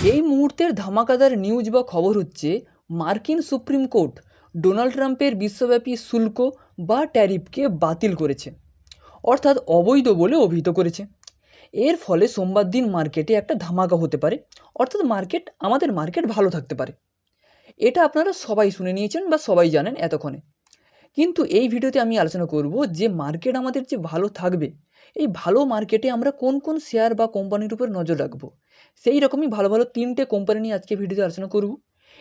এই মুহূর্তের ধামাকাদার নিউজ বা খবর হচ্ছে, মার্কিন সুপ্রিম কোর্ট ডোনাল্ড ট্রাম্পের বিশ্বব্যাপী শুল্ক বা ট্যারিফকে বাতিল করেছে, অর্থাৎ অবৈধ বলে অভিহিত করেছে। এর ফলে সোমবার দিন মার্কেটে একটা ধামাকা হতে পারে, অর্থাৎ মার্কেট, আমাদের মার্কেট ভালো থাকতে পারে। এটা আপনারা সবাই শুনে নিয়েছেন বা সবাই জানেন এতক্ষণে। কিন্তু এই ভিডিওতে আমি আলোচনা করব যে মার্কেট আমাদের যে ভালো থাকবে। এই ভালো মার্কেটে আমরা কোন কোন শেয়ার বা কোম্পানির উপর নজর রাখব? সেই রকমই ভালো ভালো তিনটে কোম্পানি নিয়ে আজকে ভিডিওতে আলোচনা করব।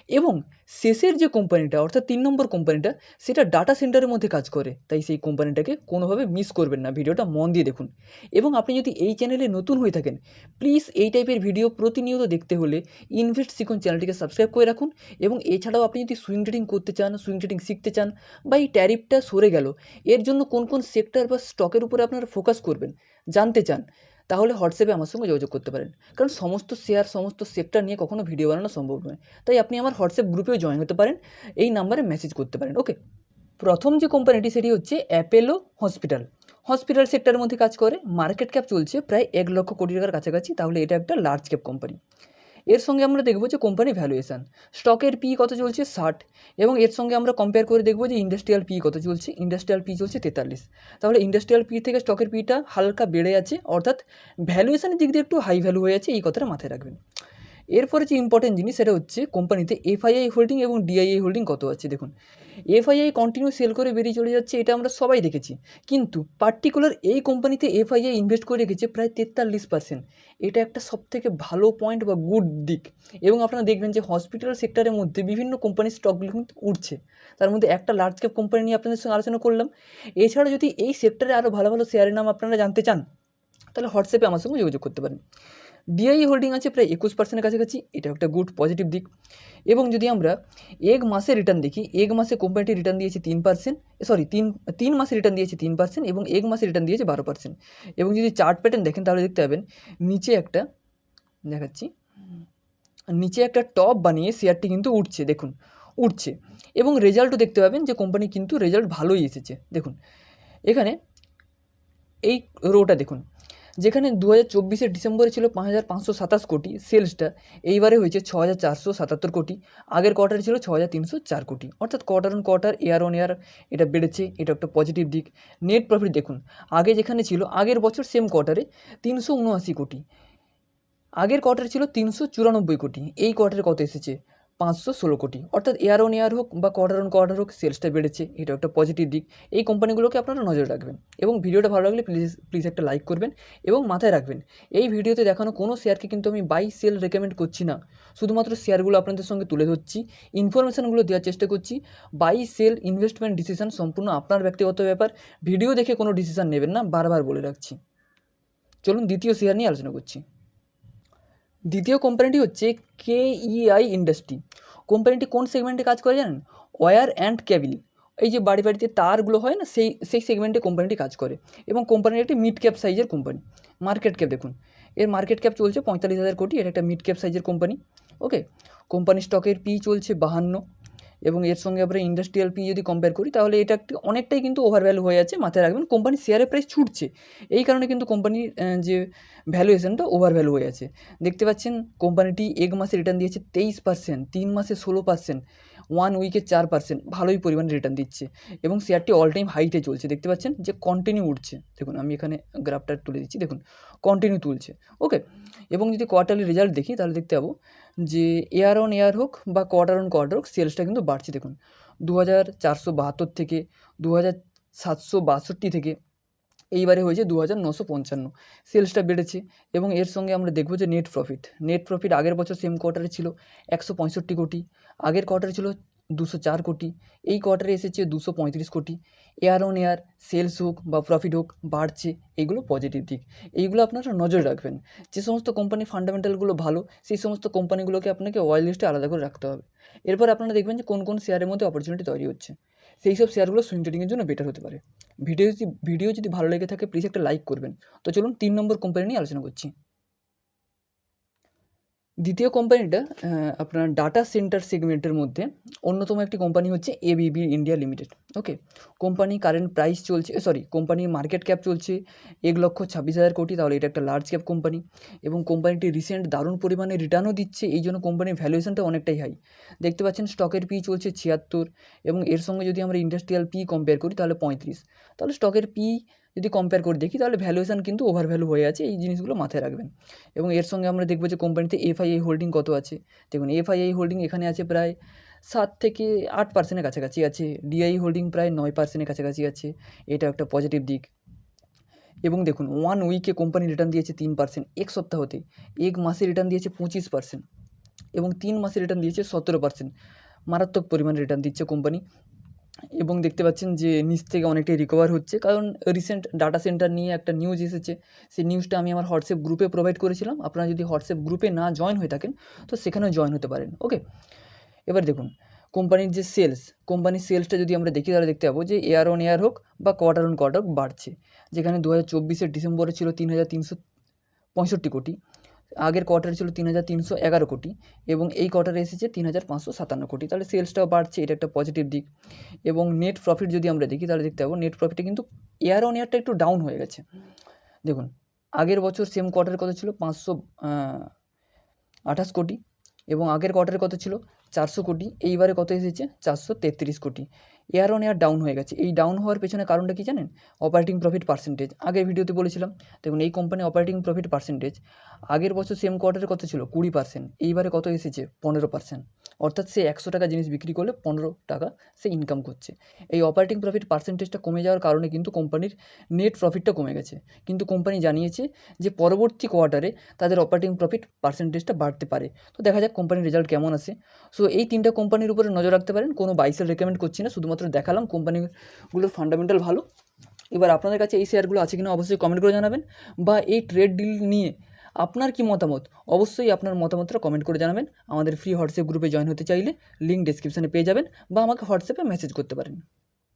এবং শেষের যে কোম্পানিটা অর্থাৎ তিন নম্বর কোম্পানিটা সেটা ডাটা সেন্টারের মধ্যে কাজ করে। তাই সেই কোম্পানিটাকে কোনোভাবে মিস করবেন না। ভিডিওটা মন দিয়ে দেখুন। এবং আপনি যদি এই চ্যানেলে নতুন হয়ে থাকেন প্লিজ এই টাইপের ভিডিও প্রতিনিয়ত দেখতে হলে ইনভেস্ট শিখুন চ্যানেলটিকে সাবস্ক্রাইব করে রাখুন। এবং এছাড়াও আপনি যদি সুইং ট্রেডিং করতে চান সুইং ট্রেডিং শিখতে চান বা এই ট্যারিফটা সরে গেল, এর জন্য কোন কোন সেক্টর বা স্টকের উপরে আপনারা ফোকাস করবেন, জানতে চান। তাহলে হোয়াটসঅ্যাপে আমার সঙ্গে যোগাযোগ করতে পারেন। কারণ সমস্ত শেয়ার, সমস্ত সেক্টর নিয়ে কখনো ভিডিও বানানো সম্ভব নয়। তাই আপনি আমার হোয়াটসঅ্যাপ গ্রুপেও জয়েন হতে পারেন। এই নাম্বারে মেসেজ করতে পারেন ওকে প্রথম যে কোম্পানিটি সেটি হচ্ছে অ্যাপেলো হসপিটাল হসপিটাল সেক্টরের মধ্যে কাজ করে। মার্কেট ক্যাপ চলছে প্রায় এক লক্ষ কোটি টাকার কাছাকাছি। তাহলে এটা একটা লার্জ ক্যাপ কোম্পানি এর সঙ্গে আমরা দেখব যে কোম্পানি ভ্যালুয়েশান স্টকের পি কত চলছে? ষাট। এবং এর সঙ্গে আমরা কম্পেয়ার করে দেখব যে ইন্ডাস্ট্রিয়াল পি কত চলছে? ইন্ডাস্ট্রিয়াল পি চলছে তেতাল্লিশ। তাহলে ইন্ডাস্ট্রিয়াল পি থেকে স্টকের পিটা হালকা বেড়ে আছে, অর্থাৎ ভ্যালুয়েশানের দিক দিয়ে একটু হাই ভ্যালু হয়ে আছে, এই কথাটা মাথায় রাখবেন। এরপরে যে ইম্পর্টেন্ট জিনিস সেটা হচ্ছে কোম্পানিতে এফআইআই হোল্ডিং এবং ডিআইআই হোল্ডিং কত আছে দেখুন। এফআইআই কন্টিনিউ সেল করে বেরিয়ে চলে যাচ্ছে, এটা আমরা সবাই দেখেছি। কিন্তু পার্টিকুলার এই কোম্পানিতে এফআইআই ইনভেস্ট করে রেখেছে প্রায় তেতাল্লিশ পার্সেন্ট এটা একটা সবথেকে ভালো পয়েন্ট বা গুড দিক। এবং আপনারা দেখবেন যে হসপিটাল সেক্টরের মধ্যে বিভিন্ন কোম্পানির স্টকগুলো কিন্তু উঠছে তার মধ্যে একটা লার্জ ক্যাপ কোম্পানি নিয়ে আপনাদের সঙ্গে আলোচনা করলাম। এছাড়া যদি এই সেক্টরে আরও ভালো ভালো শেয়ারের নাম আপনারা জানতে চান, তাহলে হোয়াটসঅ্যাপে আমার সঙ্গে যোগাযোগ করতে পারেন। ডিআই হোল্ডিং আছে প্রায় একুশ পার্সেন্টের কাছাকাছি এটা একটা গুড পজিটিভ দিক। এবং যদি আমরা এক মাসে রিটার্ন দেখি, এক মাসে কোম্পানিটি রিটার্ন দিয়েছে তিন পার্সেন্ট সরি তিন তিন মাসে রিটার্ন দিয়েছে তিন পার্সেন্ট এবং এক মাসে রিটার্ন দিয়েছে বারো পার্সেন্ট এবং যদি চার্ট প্যাটার্ন দেখেন, তাহলে দেখতে পাবেন নিচে একটা, দেখাচ্ছি, নিচে একটা টপ বানিয়ে শেয়ারটি কিন্তু উঠছে, দেখুন, উঠছে। এবং রেজাল্টও দেখতে পাবেন যে কোম্পানি কিন্তু রেজাল্ট ভালোই এসেছে, দেখুন। এখানে এই রোটা দেখুন যেখানে দু হাজার চব্বিশের ডিসেম্বরে ছিল পাঁচ হাজার পাঁচশো সাতাশ কোটি সেলসটা, এইবারে হয়েছে ছ হাজার চারশো সাতাত্তর কোটি, আগের কোয়ার্টারে ছিল ছ হাজার তিনশো চার কোটি। অর্থাৎ quarter on quarter year on year এটা বেড়েছে, এটা একটা পজিটিভ দিক। নেট প্রফিট দেখুন, আগে যেখানে ছিল, আগের বছর সেম কোয়ার্টারে তিনশো উনআশি কোটি, আগের কোয়ার্টারে ছিল তিনশো চুরানব্বই কোটি, এই কোয়ার্টারে কত এসেছে? পাঁচশো ষোলো কোটি। অর্থাৎ এয়ার অন এয়ার হোক বা কোয়ার্টার অন কোয়ার্টার হোক সেলসটা বেড়েছে, এটা একটা পজিটিভ দিক। এই কোম্পানিগুলোকে আপনারা নজর রাখবেন এবং ভিডিওটা ভালো লাগলে প্লিজ প্লিজ একটা লাইক করবেন এবং মাথায় রাখবেন, এই ভিডিওতে দেখানো কোনো শেয়ারকে কিন্তু আমি বাই সেল রেকমেন্ড করছি না। শুধুমাত্র শেয়ারগুলো আপনাদের সঙ্গে তুলে ধরছি ইনফরমেশানগুলো দেওয়ার চেষ্টা করছি বাই সেল ইনভেস্টমেন্ট ডিসিশন সম্পূর্ণ আপনার ব্যক্তিগত ব্যাপার। ভিডিও দেখে কোনো ডিসিশন নেবেন না, বারবার বলে রাখছি। চলুন দ্বিতীয় শেয়ার নিয়ে আলোচনা করছি। দ্বিতীয় কোম্পানিটি হচ্ছে কেইআই ইন্ডাস্ট্রি কোম্পানিটি কোন সেগমেন্টে কাজ করে জানেন? ওয়ার অ্যান্ড ক্যাবিল এই যে বাড়ি বাড়িতে তারগুলো হয় না, সেই সেই সেগমেন্টে কোম্পানিটি কাজ করে। এবং কোম্পানির একটি মিড ক্যাপ সাইজের কোম্পানি মার্কেট ক্যাপ দেখুন। এর মার্কেট ক্যাপ চলছে পঁয়তাল্লিশ হাজার কোটি। এটা একটা মিড ক্যাপ সাইজের কোম্পানি ওকে কোম্পানি স্টকের পি চলছে বাহান্ন। এবং এর সঙ্গে আমরা ইন্ডাস্ট্রিয়াল পি যদি কম্পেয়ার করি, তাহলে এটা অনেকটাই কিন্তু ওভার ভ্যালু হয়ে আছে মাথায় রাখবেন কোম্পানির শেয়ারের প্রাইস ছুটছে। এই কারণে কিন্তু কোম্পানির যে ভ্যালুয়েশনটা ওভার ভ্যালু হয়ে আছে দেখতে পাচ্ছেন কোম্পানিটি এক মাসে রিটার্ন দিয়েছে তেইশ পার্সেন্ট তিন মাসে ষোলো পার্সেন্ট ওয়ান উইকে চার পার্সেন্ট ভালোই পরিমাণে রিটার্ন দিচ্ছে। এবং শেয়ারটি অল টাইম হাইতে চলছে। দেখতে পাচ্ছেন যে কন্টিনিউ উঠছে। দেখুন, আমি এখানে গ্রাফটা তুলে দিচ্ছি। দেখুন কন্টিনিউ তুলছে। ওকে এবং যদি কোয়ার্টারলি রেজাল্ট দেখি, তাহলে দেখতে পাবো যে এয়ার অন এয়ার হোক বা কোয়ার্টার অন কোয়ার্টার হোক, সেলসটা কিন্তু বাড়ছে। দেখুন দু হাজার চারশো বাহাত্তর থেকে দু হাজার সাতশো বাষট্টি থেকে এইবারে হয়েছে দু হাজার নশো পঞ্চান্ন। সেলসটা বেড়েছে এবং এর সঙ্গে আমরা দেখব যে নেট প্রফিট নেট প্রফিট আগের বছর সেম কোয়ার্টারে ছিল একশো পঁয়ষট্টি কোটি, আগের কোয়ার্টারে ছিল দুশো চার কোটি, এই কোয়ার্টারে এসেছে দুশো পঁয়ত্রিশ কোটি। এয়ার অন এয়ার সেলস হোক বা প্রফিট হোক, বাড়ছে এইগুলো পজিটিভ দিক। এইগুলো আপনারা নজর রাখবেন। যে সমস্ত কোম্পানির ফান্ডামেন্টালগুলো ভালো, সেই সমস্ত কোম্পানিগুলোকে আপনাকে ওয়াইল লিস্টে আলাদা করে রাখতে হবে। এরপর আপনারা দেখবেন যে কোন কোন শেয়ারের মধ্যে অপরচুনিটি তৈরি হচ্ছে। সেই সব শেয়ারগুলো সুইং ট্রেডিংয়ের জন্য বেটার হতে পারে। ভিডিও যদি ভিডিও যদি ভালো লেগে থাকে প্লিজ একটা লাইক করবেন। তো চলুন তিন নম্বর কোম্পানি নিয়ে আলোচনা করছি। দ্বিতীয় কোম্পানিটা আপনার ডাটা সেন্টার সেগমেন্টের মধ্যে অন্যতম একটি কোম্পানি হচ্ছে ABB India limited okay company current price চলছে সরি কোম্পানির মার্কেট ক্যাপ চলছে এক লক্ষ ছাব্বিশ হাজার কোটি, তাহলে এটা একটা লার্জ ক্যাপ কোম্পানি এবং কোম্পানিটি রিসেন্ট দারুণ পরিমাণে রিটার্নও দিচ্ছে, এই জন্য কোম্পানির ভ্যালুয়েশনটা অনেকটাই হাই দেখতে পাচ্ছেন স্টকের পি চলছে ছিয়াত্তর এবং এর সঙ্গে যদি আমরা ইন্ডাস্ট্রিয়াল পি কম্পেয়ার করি, তাহলে পঁয়ত্রিশ। তাহলে স্টকের পি যদি কম্পেয়ার করে দেখি, তাহলে ভ্যালুয়েশন কিন্তু ওভার ভ্যালু হয়ে আছে, এই জিনিসগুলো মাথায় রাখবেন। এবং এর সঙ্গে আমরা দেখব যে কোম্পানিতে এফআইআই হোল্ডিং কত আছে। দেখুন এফআইআই হোল্ডিং এখানে আছে প্রায় সাত থেকে আট পার্সেন্টের কাছাকাছি আছে ডিআই হোল্ডিং প্রায় নয় পার্সেন্টের কাছাকাছি আছে, এটা একটা পজিটিভ দিক। এবং দেখুন ওয়ান উইকে কোম্পানি রিটার্ন দিয়েছে তিন পার্সেন্ট এক সপ্তাহতে, এক মাসে রিটার্ন দিয়েছে পঁচিশ পার্সেন্ট এবং তিন মাসে রিটার্ন দিয়েছে সতেরো পার্সেন্ট মারাত্মক পরিমাণে রিটার্ন দিচ্ছে কোম্পানি এবং দেখতে পাচ্ছেন যে নিচ থেকে অনেকটাই রিকভার হচ্ছে। কারণ রিসেন্ট ডাটা সেন্টার নিয়ে একটা নিউজ এসেছে। সেই নিউজটা আমি আমার হোয়াটসঅ্যাপ গ্রুপে প্রোভাইড করেছিলাম। আপনারা যদি হোয়াটসঅ্যাপ গ্রুপে না জয়েন হয়ে থাকেন, তো সেখানেও জয়েন হতে পারেন। ওকে এবার দেখুন, কোম্পানির যে সেলস কোম্পানির সেলসটা যদি আমরা দেখি, তাহলে দেখতে পাবো যে এয়ার অন এয়ার হোক বা কোয়ার্টার অন কোয়ার্টার হোক বাড়ছে। যেখানে দু হাজার চব্বিশের ডিসেম্বরে ছিল তিন হাজার তিনশো পঁয়ষট্টি কোটি। আগের কোয়ার্টারে ছিল তিন হাজার তিনশো এগারো কোটি এবং এই কোয়ার্টারে এসেছে তিন হাজার পাঁচশো সাতান্ন কোটি। তাহলে সেলসটাও বাড়ছে, এটা একটা পজিটিভ দিক। এবং নেট প্রফিট যদি আমরা দেখি, তাহলে দেখতে পাবো নেট প্রফিটে কিন্তু এয়ার অন এয়ারটা একটু ডাউন হয়ে গেছে। দেখুন, আগের বছর সেম কোয়ার্টারে কত ছিল পাঁচশো আঠাশ কোটি এবং আগের কোয়ার্টারে কত ছিল চারশো কোটি, এইবারে কত এসেছে? চারশো তেত্রিশ কোটি। এয়ার অন এয়ার ডাউন হয়ে গেছে। এই ডাউন হওয়ার পেছনে কারণটা কি জানেন? অপারেটিং প্রফিট পার্সেন্টেজ আগের ভিডিওতে বলেছিলাম, দেখুন এই কোম্পানি অপারেটিং প্রফিট পার্সেন্টেজ আগের বছর সেম কোয়ার্টারে কত ছিল কুড়ি পার্সেন্ট এইবারে কত এসেছে? পনেরো পার্সেন্ট অর্থাৎ সে একশো টাকা জিনিস বিক্রি করলে পনেরো টাকা সে ইনকাম করছে। এই অপারেটিং প্রফিট পার্সেন্টেজটা কমে যাওয়ার কারণে কিন্তু কোম্পানির নেট প্রফিটটা কমে গেছে। কিন্তু কোম্পানি জানিয়েছে যে পরবর্তী কোয়ার্টারে তাদের অপারেটিং প্রফিট পার্সেন্টেজটা বাড়তে পারে। তো দেখা যাক কোম্পানির রেজাল্ট কেমন আসে সো এই তিনটা কোম্পানির উপরে নজর রাখতে পারেন। কোনো বাইসেল রেকমেন্ড করছি না। শুধুমাত্র দেখালাম কোম্পানিগুলোর ফান্ডামেন্টাল ভালো। এবার আপনাদের কাছে এই শেয়ারগুলো আছে কিনা অবশ্যই কমেন্ট করে জানাবেন। বা এই ট্রেড ডিল নিয়ে আপনার কি মতামত? অবশ্যই আপনার মতামতটা কমেন্ট করে জানাবেন। আমাদের ফ্রি হোয়াটসঅ্যাপ গ্রুপে জয়েন হতে চাইলে লিঙ্ক ডিসক্রিপশানে পেয়ে যাবেন বা আমাকে হোয়াটসঅ্যাপে মেসেজ করতে পারেন।